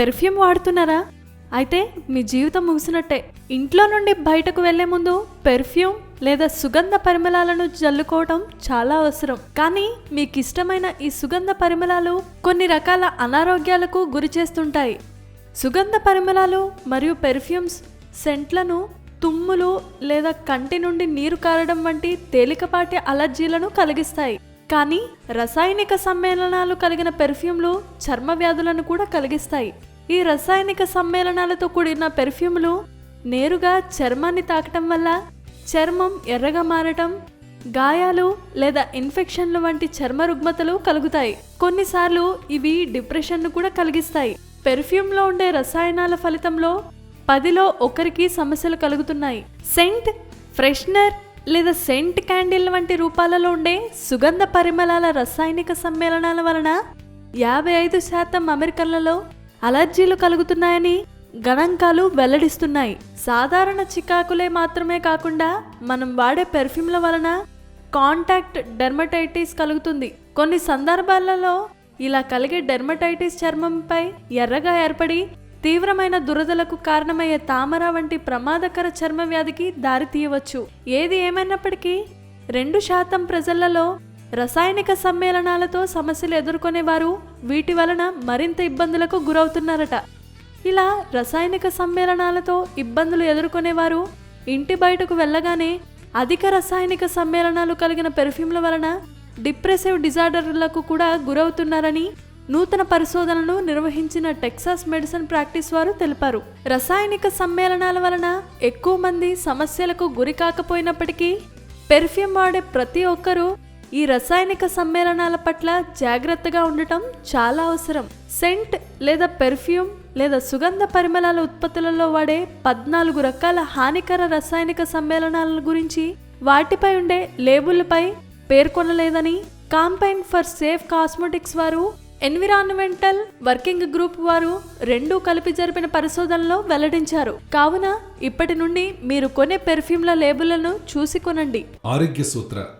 Perfume వాడుతున్నారా? అయితే మీ జీవితం ముగిసినట్టే. ఇంట్లో నుండి బయటకు వెళ్ళే ముందు పెర్ఫ్యూమ్ లేదా సుగంధ పరిమళాలను జల్లుకోవటం చాలా అవసరం. కానీ మీకు ఇష్టమైన ఈ సుగంధ పరిమళాలు కొన్ని రకాల అనారోగ్యాలకు గురి చేస్తుంటాయి. సుగంధ పరిమళాలు మరియు పెర్ఫ్యూమ్స్ సెంట్లను తుమ్ములు లేదా కంటి నుండి నీరు కారడం వంటి తేలికపాటి అలర్జీలను కలిగిస్తాయి. కానీ రసాయనిక సమ్మేళనాలు కలిగిన పెర్ఫ్యూమ్లు చర్మ వ్యాధులను కూడా కలిగిస్తాయి. ఈ రసాయనిక సమ్మేళనాలతో కూడిన పెర్ఫ్యూమ్లు నేరుగా చర్మాన్ని తాకటం వల్ల చర్మం ఎర్రగా మారటం గాయాలు లేదా ఇన్ఫెక్షన్లు వంటి చర్మ రుగ్మతలు కలుగుతాయి. కొన్నిసార్లు ఇవి డిప్రెషన్ను కూడా కలిగిస్తాయి. పెర్ఫ్యూమ్లో ఉండే రసాయనాల ఫలితంలో పదిలో ఒకరికి సమస్యలు కలుగుతున్నాయి. సెంట్ ఫ్రెషనర్ లేదా సెంట్ క్యాండిల్ వంటి రూపాలలో ఉండే సుగంధ పరిమళాల రసాయనిక సమ్మేళనాల వలన యాభై ఐదు శాతం అమెరికన్లలో అలర్జీలు కలుగుతున్నాయని గణాంకాలు వెల్లడిస్తున్నాయి. సాధారణ చికాకులే మాత్రమే కాకుండా మనం వాడే పెర్ఫ్యూమ్ల వలన కాంటాక్ట్ డెర్మటైటిస్ కలుగుతుంది. కొన్ని సందర్భాలలో ఇలా కలిగే డెర్మటైటిస్ చర్మంపై ఎర్రగా ఏర్పడి తీవ్రమైన దురదలకు కారణమయ్యే తామర వంటి ప్రమాదకర చర్మ వ్యాధికి దారి తీయవచ్చు. ఏది ఏమైనప్పటికీ రెండు శాతం ప్రజలలో రసాయనిక సమ్మేళనాలతో సమస్యలు ఎదుర్కొనేవారు. వీటి వలన మరింత ఇబ్బందులకు గురవుతున్నారట. ఇలా రసాయనిక సమ్మేళనాలతో ఇబ్బందులు ఎదుర్కొనేవారు. ఇంటి బయటకు వెళ్ళగానే అధిక రసాయనిక సమ్మేళనాలు కలిగిన పెర్ఫ్యూమ్ల వలన డిప్రెసివ్ డిజార్డర్లకు కూడా గురవుతున్నారని నూతన పరిశోధనలు నిర్వహించిన టెక్సాస్ మెడిసిన్ ప్రాక్టీస్ వారు తెలిపారు. రసాయనిక సమ్మేళనాల వలన ఎక్కువ మంది సమస్యలకు గురి కాకపోయినప్పటికీ పెర్ఫ్యూమ్ వాడే ప్రతి ఒక్కరూ ఈ రసాయనిక సమ్మేళనాల పట్ల జాగ్రత్తగా ఉండటం చాలా అవసరం. సెంట్ లేదా పెర్ఫ్యూమ్ లేదా సుగంధ పరిమళాల ఉత్పత్తులలో వాడే పద్నాలుగు రకాల హానికర రసాయనిక సమ్మేళనాల గురించి వాటిపై ఉండే లేబుల్పై పేర్కొనలేదని కాంపైన్ ఫర్ సేఫ్ కాస్మెటిక్స్ వారు ఎన్విరాన్మెంటల్ వర్కింగ్ గ్రూప్ వారు రెండూ కలిపి జరిపిన పరిశోధనలో వెల్లడించారు. కావున ఇప్పటి నుండి మీరు కొనే పెర్ఫ్యూమ్ల లేబుల్లను చూసి కొనండి. ఆరోగ్య సూత్ర